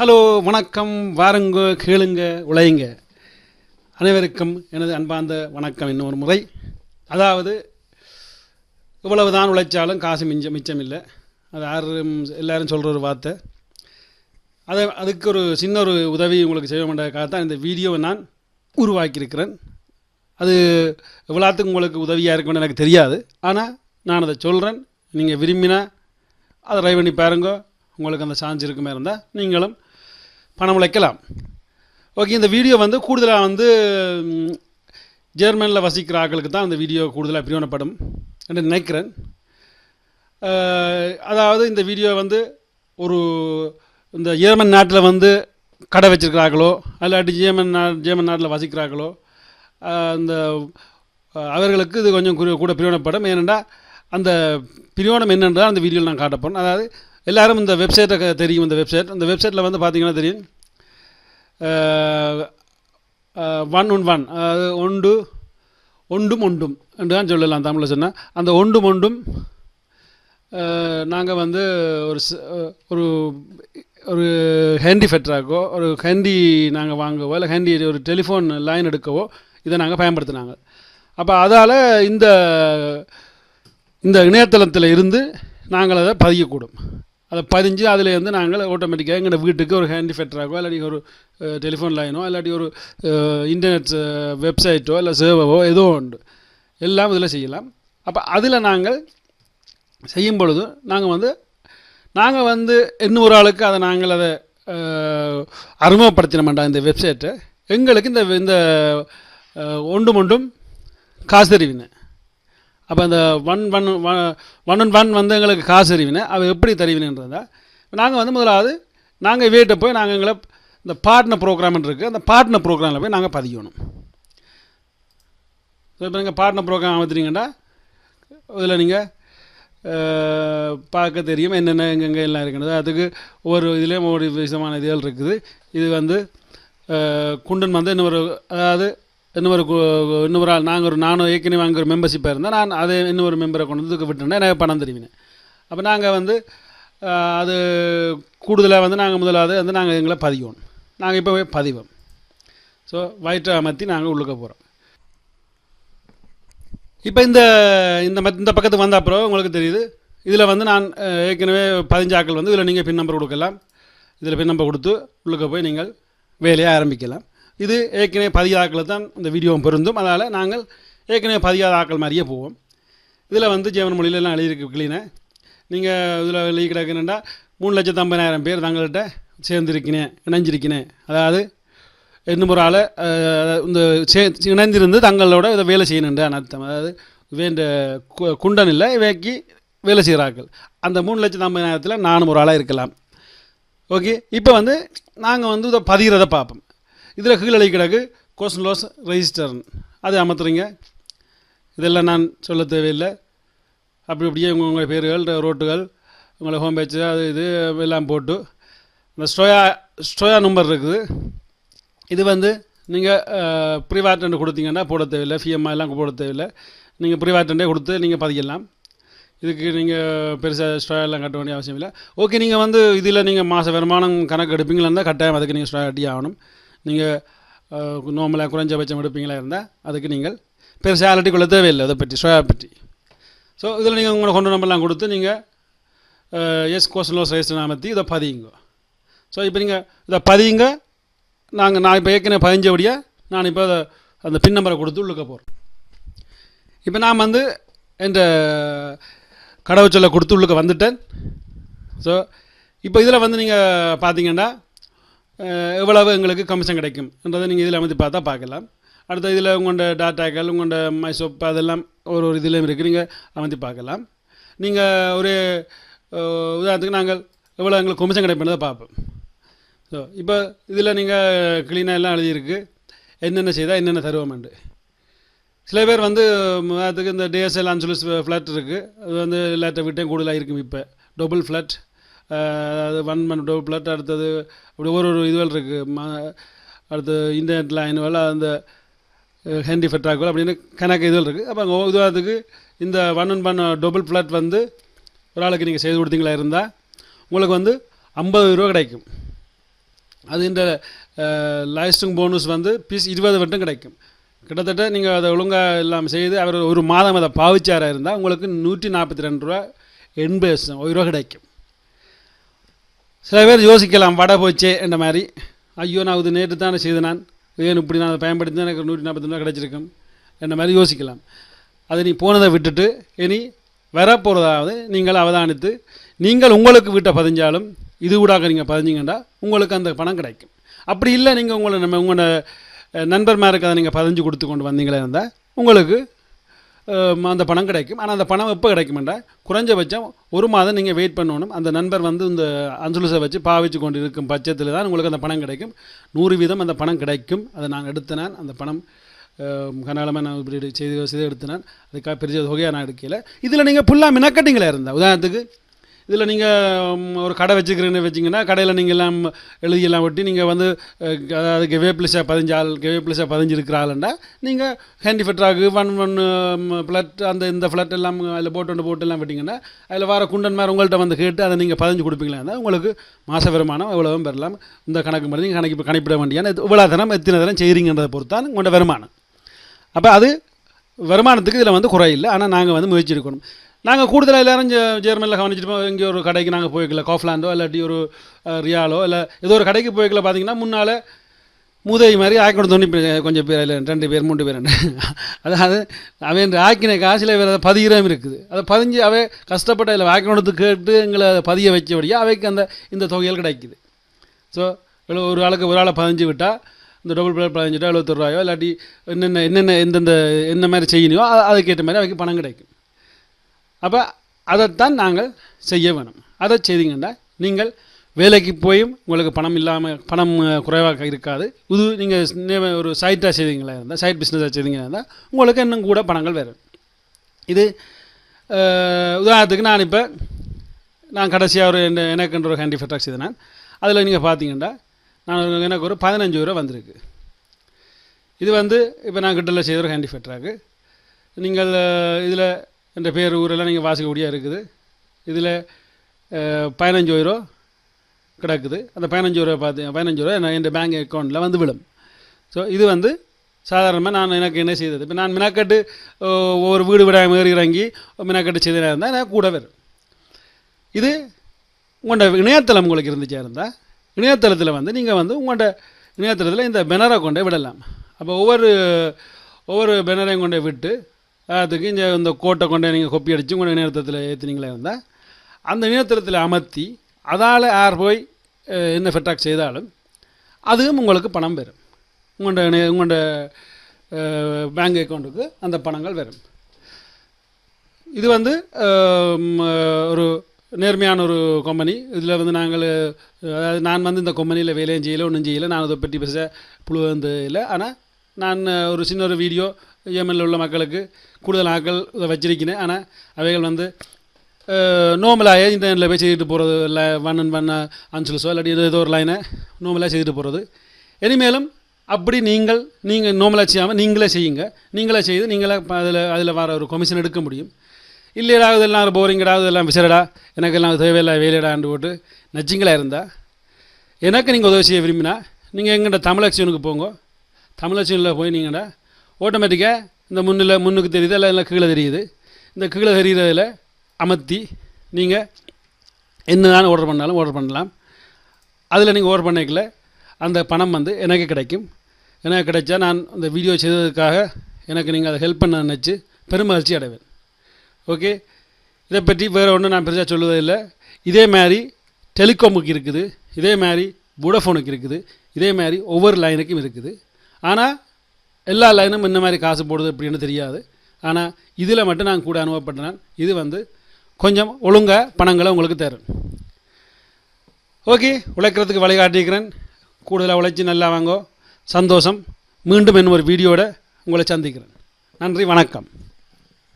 Hello வணக்கம். வாருங்க கேளுங்க உழையுங்க. அனைவருக்கும் எனது அன்பார்ந்த வணக்கம் இன்னொரு முறை. அதாவது இவ்வளவு தான் உழைச்சாலும் காசு மிஞ்சம் மிச்சம் இல்லை அது யாரும் எல்லாரும் சொல்கிற ஒரு வார்த்தை. அதை அதுக்கு ஒரு சின்ன ஒரு உதவி உங்களுக்கு செய்ய வேண்டியதுக்காக தான் இந்த வீடியோவை நான் உருவாக்கியிருக்கிறேன். அது எவ்வளோத்துக்கு உங்களுக்கு உதவியாக இருக்கும்னு எனக்கு தெரியாது. ஆனால் நான் அதை சொல்கிறேன் நீங்கள் விரும்பினா அதை ட்ரை பண்ணி பாருங்க. உங்களுக்கு அந்த சான்ஸ் இருக்குமே இருந்தால் நீங்களும் பணம் உழைக்கலாம். ஓகே இந்த வீடியோ வந்து கூடுதலாக வந்து ஜெர்மனியில் வசிக்கிற ஆக்களுக்கு தான் இந்த வீடியோ கூடுதலாக பிரியோணப்படும் என்று நினைக்கிறேன். அதாவது இந்த வீடியோ வந்து ஒரு இந்த ஜெர்மன் நாட்டில் வந்து கடை வச்சுருக்கிறார்களோ இல்லாட்டி ஜேமன் நா ஜேமன் நாட்டில் வசிக்கிறார்களோ அந்த இந்த அவர்களுக்கு இது கொஞ்சம் கூட பிரியோணப்படும் ஏனென்றால் அந்த பிரியோணம் என்னென்றால் அந்த வீடியோவில் நான் காட்ட அதாவது எல்லாரும் இந்த வெப்சைட்டை தெரியும் இந்த வெப்சைட் அந்த வெப்சைட்டில் வந்து பார்த்தீங்கன்னா தெரியும். ஒன் ஒன் ஒன் அதாவது ஒன்று ஒன்றும் ஒன்றும் என்று தான் சொல்லலாம் தமிழில் சொன்னால் அந்த ஒன்றும் ஒன்றும் நாங்கள் வந்து ஒரு ஒரு ஒரு ஹேண்டி ஃபெட்ராக்கோ ஒரு ஹேண்டி நாங்கள் வாங்கவோ இல்லை ஹேண்டி ஒரு டெலிஃபோன் லைன் எடுக்கவோ இதை நாங்கள் பயன்படுத்தினாங்க. அப்போ அதால் இந்த இந்த இணையதளத்தில் இருந்து நாங்கள் அதை பதியக்கூடும். அதை பதிஞ்சு அதில் வந்து நாங்கள் ஆட்டோமேட்டிக்காக எங்களோட வீட்டுக்கு ஒரு ஹேண்டி ஃபெட்டராகவோ இல்லாட்டி ஒரு டெலிஃபோன் லைனோ இல்லாட்டி ஒரு இன்டர்நெட் வெப்சைட்டோ இல்லை சேவவோ ஏதோ உண்டு எல்லாம் இதில் செய்யலாம். அப்போ அதில் நாங்கள் செய்யும் பொழுது நாங்கள் வந்து நாங்கள் வந்து இன்னும் ஒரு ஆளுக்கு அதை நாங்கள் அதை அறிமுகப்படுத்தின மாட்டோம் இந்த வெப்சைட்டை எங்களுக்கு இந்த இந்த ஒன்றும் ஒன்றும் காசு தெரிவினேன் அப்போ அந்த one one one one one வந்து எங்களுக்கு காசு அறிவினை. அவள் எப்படி தருவினன்றதா? நாங்கள் வந்து முதலாவது நாங்கள் வீட்டை போய் நாங்கள் எங்களை இந்த பார்ட்னர் ப்ரோக்ராம்னு இருக்குது அந்த பார்ட்னர் ப்ரோக்ராமில் போய் நாங்கள் பதியணும் இப்போ நீங்கள் பார்ட்னர் ப்ரோக்ராம் அமைத்துட்டீங்கன்னா இதில் நீங்கள் பார்க்க தெரியும் என்னென்ன எங்கெங்கே எல்லாம் இருக்கிறது அதுக்கு ஒரு இதுலேயும் ஒரு விதமான இதுகள் இருக்குது. இது வந்து குண்டன் வந்து இன்னொரு அதாவது இன்னொரு இன்னொரு ஆள் நாங்கள் ஒரு நானும் ஏற்கனவே அங்கே ஒரு மெம்பர்ஷிப்பாக இருந்தால் நான் அதை இன்னொரு மெம்பரை கொண்டு வந்து இதுக்கு விட்டுருந்தேன். எனக்கு பணம் தெரிவினேன். அப்போ நாங்கள் வந்து அது கூடுதலாக வந்து நாங்கள் முதலாவது வந்து நாங்கள் எங்களை பதிவோம். நாங்கள் இப்போ பதிவோம். ஸோ வயிற்றை அமர்த்தி நாங்கள் உள்ளுக்க போகிறோம் இப்போ இந்த இந்த மத்- இந்த பக்கத்துக்கு வந்த அப்புறம் உங்களுக்கு தெரியுது. இதில் வந்து நான் ஏற்கனவே பதிஞ்சாக்கள் வந்து இதில் நீங்கள் பின் நம்பர் கொடுக்கலாம். இதில் பின் நம்பர் கொடுத்து உள்ளுக்க போய் நீங்கள் வேலையை ஆரம்பிக்கலாம். இது ஏற்கனவே பதிய தான் இந்த வீடியோவும் பொருந்தும். அதனால் நாங்கள் ஏற்கனவே பதியாத ஆட்கள் மாதிரியே போவோம். இதில் வந்து ஜெவன் மொழியிலலாம் எழுதியிருக்கு கிளீனை. நீங்கள் இதில் எழுதி கிடக்குன்னா மூணு லட்சத்து ஐம்பதாயிரம் பேர் தங்கள்கிட்ட சேர்ந்திருக்கினேன் இணைஞ்சிருக்கினேன் அதாவது இன்னும் ஒரு ஆளை இந்த சே இணைந்திருந்து தங்களோட இதை வேலை செய்யணுன்ற அர்த்தம். அதாவது வேண்ட கு- குண்டன் இல்லை இவைக்கு வேலை செய்கிறார்கள். அந்த மூணு லட்சத்து ஐம்பதாயிரத்தில் நானும் ஒரு ஆளாக இருக்கலாம். ஓகே? இப்போ வந்து நாங்கள் வந்து இதை பதிகிறத பார்ப்போம். இதில் கீழே கிடக்கு கோஷன் லாஸ் ரெஜிஸ்டர்னு அதை அமர்த்துறீங்க. இதெல்லாம் நான் சொல்ல தேவையில்லை. அப்படி அப்படியே உங்கள் உங்கள் பேர்கள் ரோட்டுகள் உங்களை ஹோம் பேஜ் அது இது எல்லாம் போட்டு. இந்த ஸ்டோயா ஸ்டோயா நம்பர் இருக்குது. இது வந்து நீங்கள் ப்ரிவாட்டண்ட் கொடுத்தீங்கன்னா போட தேவையில்லை. ஃபிஎம்ஐ எல்லாம் போட தேவையில்லை. நீங்கள் ப்ரிவாட்டண்டே கொடுத்து நீங்கள் பதிக்கலாம். இதுக்கு நீங்கள் பெருசாக ஸ்டோயா எல்லாம் கட்ட வேண்டிய அவசியம் இல்லை. ஓகே நீங்கள் வந்து இதில் நீங்கள் மாத வருமானம் கணக்கு எடுப்பீங்களா இருந்தால் கட்டாயம் அதுக்கு நீங்கள் ஸ்டோயா கட்டி ஆகணும். நீங்கள் நார்மலாக குறைஞ்சபட்சம் எடுப்பீங்களா இருந்தால் அதுக்கு நீங்கள் பெருசாக அலட்டி கொள்ள தேவையில்லை அதை பற்றி சோயா பற்றி. ஸோ இதில் நீங்கள் உங்களோட கொண்டு நம்பர்லாம் கொடுத்து நீங்கள் எஸ் கோஷன் லோஸ் ரெஜிஸ்டர் அமர்த்தி இதை பதியுங்க. ஸோ இப்போ நீங்கள் இதை பதியுங்க. நாங்கள் நான் இப்போ ஏற்கனவே பதிஞ்சபடியாக நான் இப்போ அதை அந்த பின் நம்பரை கொடுத்து உள்ளுக்க போகிறேன் இப்போ நான் வந்து என்ற கடவுச்சொல்லை கொடுத்து உள்ளுக்க வந்துட்டேன். ஸோ இப்போ இதில் வந்து நீங்கள் பார்த்தீங்கன்னா எவ்வளவு எங்களுக்கு கமிஷன் கிடைக்கும்? என்றதை நீங்கள் இதில் அமைத்து பார்த்தா பார்க்கலாம். அடுத்த இதில் உங்களோட டாட்டாக்கள் உங்களோட மைசோப் அதெல்லாம் ஒரு ஒரு இதுலேயும் இருக்குது நீங்கள் அமைத்து பார்க்கலாம். நீங்கள் ஒரு உதாரணத்துக்கு நாங்கள் எவ்வளோ எங்களுக்கு கமிஷன் கிடைப்புன்றதை பார்ப்போம். ஸோ இப்போ இதில் நீங்கள் க்ளீனாக எல்லாம் எழுதியிருக்கு. என்னென்ன செய்தால் என்னென்ன தருவோம்ண்டு சில பேர் வந்து அதுக்கு இந்த டிஎஸ்எல் அன்சுலஸ் ஃப்ளாட் இருக்குது அது வந்து எல்லாத்த வீட்டையும் கூடுதலாக இருக்கும் இப்போ. டபுள் ஃப்ளாட் அதாவது ஒன் மன் டபுள் அடுத்தது அப்படி ஒரு ஒரு இதுவல் இருக்குது அடுத்து இன்டர்நெட் லைனுவல் அந்த ஹேண்டி ஃபெட்ராக்குவல் அப்படின்னு கணக்கு இதுவல் இருக்குது அப்போ அங்கே உதாரணத்துக்கு இந்த one one one double flat வந்து ஒரு ஆளுக்கு நீங்கள் செய்து கொடுத்தீங்களா இருந்தால் உங்களுக்கு வந்து ஐம்பது ரூபா கிடைக்கும். அது இந்த லைஸ்டிங் போனஸ் வந்து பீஸ் இருபது வட்டம் கிடைக்கும். கிட்டத்தட்ட நீங்கள் அதை ஒழுங்காக இல்லாமல் செய்து அவர் ஒரு மாதம் அதை பாவிச்சாராக இருந்தால் உங்களுக்கு நூற்றி நாற்பத்தி ரெண்டு ரூபா எண்பது ஒரு ரூபா கிடைக்கும். சில பேர் யோசிக்கலாம் வடை போச்சே என்ற மாதிரி. ஐயோ நான் இது நேற்று தானே செய்து நான் ஏன் இப்படி நான் அதை பயன்படுத்தி எனக்கு நூற்றி நாற்பத்தி ரூபா கிடச்சிருக்கும். என்ற மாதிரி யோசிக்கலாம். அதை நீ போனதை விட்டுட்டு இனி வரப்போகிறதாவது நீங்கள் அவதானித்து நீங்கள் உங்களுக்கு வீட்டை பதிஞ்சாலும் இது கூடாக நீங்கள் பதிஞ்சிங்கன்னா உங்களுக்கு அந்த பணம் கிடைக்கும். அப்படி இல்லை நீங்கள் உங்களை நம்ம உங்களோட அஹ், நண்பர்மாருக்கு அதை நீங்கள் பதிஞ்சு கொடுத்து கொண்டு வந்தீங்களே இருந்தால் உங்களுக்கு அந்த பணம் கிடைக்கும். ஆனால் அந்த பணம் எப்போ கிடைக்குமெண்டா குறைஞ்சபட்சம் ஒரு மாதம் நீங்கள் வெயிட் பண்ணணும். அந்த நண்பர் வந்து இந்த அஞ்சுலுசை வச்சு பாவிச்சு கொண்டு இருக்கும் பட்சத்தில் தான் உங்களுக்கு அந்த பணம் கிடைக்கும். நூறு வீதம் அந்த பணம் கிடைக்கும். அதை நான் எடுத்தினேன். அந்த பணம் கனாலமாக நான் இப்படி செய்து செய்து எடுத்தேன் அதுக்காக பெரிய தொகையாக நான் எடுக்கல. இதில் நீங்கள் ஃபுல்லாக மினக்கட்டிங்களா இருந்தால் உதாரணத்துக்கு இதில் நீங்கள் ஒரு கடை வச்சுக்கிறேன்னு வச்சிங்கன்னா கடையில் நீங்கள் எல்லாம் எழுதியெல்லாம் ஒட்டி நீங்கள் வந்து அதாவது கெவே பிளஸாக பதிஞ்சு ஆள் கெவே பிளஸாக பதிஞ்சிருக்கிற ஆளுண்டா நீங்கள் ஹேண்டி ஃபெட்ராக்கு ஒன் ஒன் ஃப்ளட் அந்த இந்த ஃப்ளட் எல்லாம் அதில் போட்டு ஒன்று போட்டு எல்லாம் விட்டிங்கன்னா அதில் வர குண்டன் மாதிரி உங்கள்கிட்ட வந்து கேட்டு அதை நீங்கள் பதிஞ்சு கொடுப்பீங்களா இருந்தால் உங்களுக்கு மாத வருமானம் எவ்வளவும் பெறலாம். இந்த கணக்கு மாதிரி நீங்கள் கணக்கு கணிப்பிட வேண்டியான இவ்வளோ தினம் எத்தனை தரம் செய்கிறீங்கன்றதை பொறுத்து தான் உங்களோட வருமானம். அப்போ அது வருமானத்துக்கு இதில் வந்து குறையில்லை. ஆனால் நாங்கள் வந்து முயற்சி எடுக்கணும். நாங்கள் கூடுதலாக எல்லாரும் ஜெர்மனியில் கவனிச்சிருப்போம் இங்கே ஒரு கடைக்கு நாங்கள் போய்க்கல. காஃப்லாண்டோ இல்லாட்டி ஒரு ரியாலோ இல்லை ஏதோ ஒரு கடைக்கு போய்க்கல பார்த்தீங்கன்னா முன்னால் மூதை மாதிரி ஆக்கணும் தோணி கொஞ்சம் பேர் இல்லை ரெண்டு பேர் மூன்று பேர் அதாவது அவன் ஆக்கின காசில் வேறு பதிகிறம் இருக்குது. அதை பதிஞ்சு அவை கஷ்டப்பட்ட இல்லை ஆக்கணுத்து கேட்டு எங்களை அதை பதிய வச்சபடியாக அவைக்கு அந்த இந்த தொகையில் கிடைக்குது. ஸோ ஒரு ஆளுக்கு ஒரு ஆளை பதிஞ்சு விட்டால் இந்த டபுள் பிளேட் பதினஞ்சுட்டா எழுபத்தொரு ரூபாயோ இல்லாட்டி என்னென்ன என்னென்ன எந்தெந்த என்ன மாதிரி செய்யணுமோ அதுக்கேற்ற மாதிரி அவைக்கு பணம் கிடைக்கும். அப்போ அதைத்தான் நாங்கள் செய்ய வேணும் அதை செய்தீங்கன்னா நீங்கள் வேலைக்கு போயும் உங்களுக்கு பணம் இல்லாமல் பணம் குறைவாக இருக்காது. இது நீங்கள் ஒரு சைட்டாக செய்தீங்களா இருந்தால் சைட் பிஸ்னஸாக செய்தீங்களா இருந்தால் உங்களுக்கு இன்னும் கூட பணங்கள் வரும். இது உதாரணத்துக்கு நான் இப்போ நான் கடைசியாக ஒரு எனக்குன்ற ஒரு ஹேண்டி ஃபெட்ராக் செய்தேன் அதில் நீங்கள் பார்த்தீங்கன்னா நான் எனக்கு ஒரு பதினஞ்சு ரூபா வந்திருக்கு. இது வந்து இப்போ நான் கிட்டல செய்த ஒரு ஹேண்டி ஃபெட்ராக்கு நீங்கள் இதில் என்ற பேர் ஊரெல்லாம் நீங்கள் வாசிக்கக்கூடிய இருக்குது. இதில் பதினஞ்சு ரூபா கிடக்குது. அந்த பதினஞ்சு ரூபா பார்த்து பதினஞ்சு ரூபா நான் என் பேங்க் அக்கௌண்ட்டில் வந்து விடும் ஸோ இது வந்து சாதாரணமாக நான் எனக்கு என்ன செய்தது? இப்போ நான் மினாக்கட்டு அஹ், ஒவ்வொரு வீடு விட ஏறி இறங்கி மினாக்கட்டு செய்தனாக இருந்தால் எனக்கு கூட வரும். இது உங்களோட இணையதளம் உங்களுக்கு இருந்துச்சா இருந்தால் இணையதளத்தில் வந்து நீங்கள் வந்து உங்களோட இணையதளத்தில் இந்த பெனரை கொண்டே விடலாம். அப்போ ஒவ்வொரு ஒவ்வொரு பெனரையும் கொண்டே விட்டு அதுக்கு இந்த இந்த கோட்டை கொண்டே நீங்கள் கொப்பி அடித்து உங்கள் இணையதளத்தில் ஏற்றினீங்களே இருந்தால் அந்த இணையதளத்தில் அமர்த்தி அதால் யார் போய் என்ன ஃபெட்டாக் செய்தாலும் அதுவும் உங்களுக்கு பணம் வரும் உங்களோட இணைய உங்களோட பேங்க் அக்கௌண்ட்டுக்கு அந்த பணங்கள் வரும். இது வந்து ஒரு நேர்மையான ஒரு கம்பெனி இதில் வந்து நாங்கள் அதாவது நான் வந்து இந்த கம்பெனியில் வேலையும் செய்யலை ஒன்றும் செய்யலை. நான் அதை பற்றி பேச புழு வந்து இல்லை. ஆனால் நான் ஒரு சின்ன ஒரு வீடியோ ஏமனில் உள்ள மக்களுக்கு கூடுதல் ஆட்கள் இதை வச்சிருக்கிறேன் ஆனால் அவைகள் வந்து நோமலாக இன்டர்நெட்டில் போய் செய்துட்டு போகிறது இல்லை ஒன் அண்ட் ஒன் அன்சுல்ஸோ இல்லாட்டி ஏதோ ஏதோ ஒரு லைனை நோமலாக செய்துட்டு போகிறது இனிமேலும் அப்படி நீங்கள் நீங்கள் நோமலாக செய்யாமல் நீங்களே செய்யுங்க. நீங்களே செய்து நீங்களே அதில் அதில் வர ஒரு கொமிஷன் எடுக்க முடியும். இல்லையடா இதெல்லாம் போரிங்கடா இதெல்லாம் விசரடா எனக்கெல்லாம் தேவையில்லை வேலையடான்னு போட்டு நச்சிங்களாக இருந்தால் எனக்கு நீங்கள் உதவி செய்ய விரும்பினா நீங்கள் எங்கிட்ட தமிழக்ஷனுக்கு போங்க. தமிழக்ஷனில் போய் நீங்கள்டா ஆட்டோமேட்டிக்காக இந்த முன்னில் முன்னுக்கு தெரியுது இல்லை இல்லை கீழே தெரியுது. இந்த கீழே தெரியுறதில் அமர்த்தி நீங்கள் என்ன தான் ஆர்டர் பண்ணாலும் ஆர்டர் பண்ணலாம். அதில் நீங்கள் ஆர்டர் பண்ணிக்கல அந்த பணம் வந்து எனக்கு கிடைக்கும். எனக்கு கிடைச்சா நான் இந்த வீடியோ செய்ததுக்காக எனக்கு நீங்கள் அதை ஹெல்ப் பண்ண நினச்சி பெருமகிழ்ச்சி அடைவேன். ஓகே இதை பற்றி வேறு ஒன்றும் நான் பெருசாக சொல்லுவதில்லை இதே மாதிரி டெலிகாமுக்கு இருக்குது இதே மாதிரி வோடஃபோனுக்கு இருக்குது இதே மாதிரி ஒவ்வொரு லைனுக்கும் இருக்குது. ஆனால் எல்லா லைனும் இந்த மாதிரி காசு போடுது அப்படின்னு தெரியாது. ஆனால் இதில் மட்டும் நான் கூட அனுபவப்பட்டேன். இது வந்து கொஞ்சம் ஒழுங்காக பணங்களை உங்களுக்கு தரும். ஓகே உழைக்கிறதுக்கு வழிகாட்டிக்கிறேன் கூடுதலாக உழைச்சி நல்லா வாங்கோ. சந்தோஷம். மீண்டும் இன்னும் ஒரு வீடியோட உங்களை சந்திக்கிறேன். நன்றி வணக்கம்.